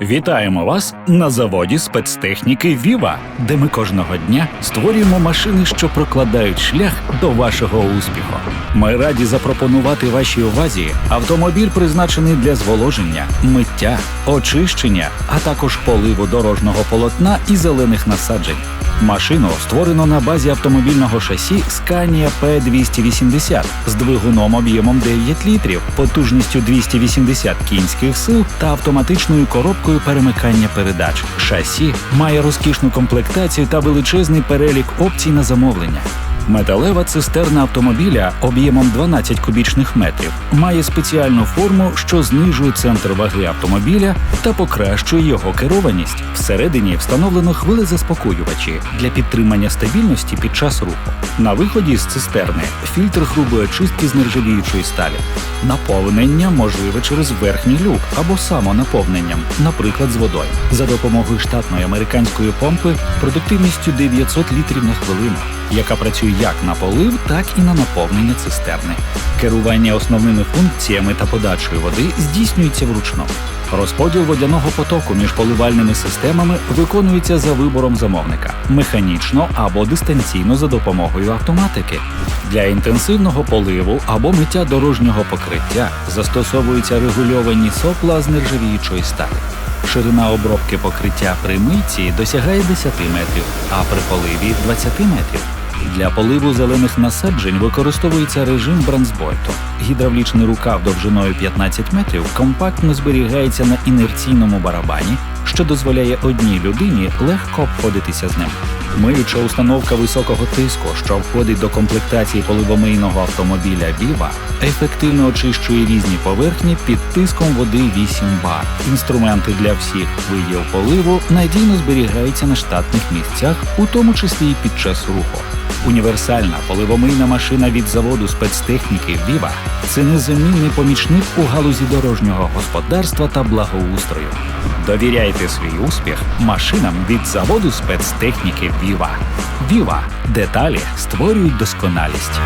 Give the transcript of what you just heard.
Вітаємо вас на заводі спецтехніки Віва, де ми кожного дня створюємо машини, що прокладають шлях до вашого успіху. Ми раді запропонувати вашій увазі автомобіль, призначений для зволоження, миття, очищення, а також поливу дорожнього полотна і зелених насаджень. Машину створено на базі автомобільного шасі Scania P280 з двигуном об'ємом 9 літрів, потужністю 280 кінських сил та автоматичною коробкою перемикання передач. Шасі має розкішну комплектацію та величезний перелік опцій на замовлення. Металева цистерна автомобіля об'ємом 12 кубічних метрів має спеціальну форму, що знижує центр ваги автомобіля та покращує його керованість. Всередині встановлено хвилезаспокоювачі для підтримання стабільності під час руху. На виході з цистерни фільтр грубої очистки з нержавіючої сталі. Наповнення можливе через верхній люк або самонаповненням, наприклад, з водою. За допомогою штатної американської помпи продуктивністю 900 літрів на хвилину, яка працює як на полив, так і на наповнення цистерни. Керування основними функціями та подачею води здійснюється вручну. Розподіл водяного потоку між поливальними системами виконується за вибором замовника механічно або дистанційно за допомогою автоматики. Для інтенсивного поливу або миття дорожнього покриття застосовуються регульовані сопла з нержавіючої сталі. Ширина обробки покриття при митці досягає 10 метрів, а при поливі 20 метрів. Для поливу зелених насаджень використовується режим бронзбойту. Гідравлічний рукав довжиною 15 метрів компактно зберігається на інерційному барабані, що дозволяє одній людині легко обходитися з ним. Миюча установка високого тиску, що входить до комплектації поливомийного автомобіля Viva, ефективно очищує різні поверхні під тиском води 8 бар. Інструменти для всіх видів поливу надійно зберігаються на штатних місцях, у тому числі і під час руху. Універсальна поливомийна машина від заводу спецтехніки Viva – це незамінний помічник у галузі дорожнього господарства та благоустрою. Довіряйте свій успіх машинам від заводу спецтехніки Віва. Віва – деталі створюють досконалість.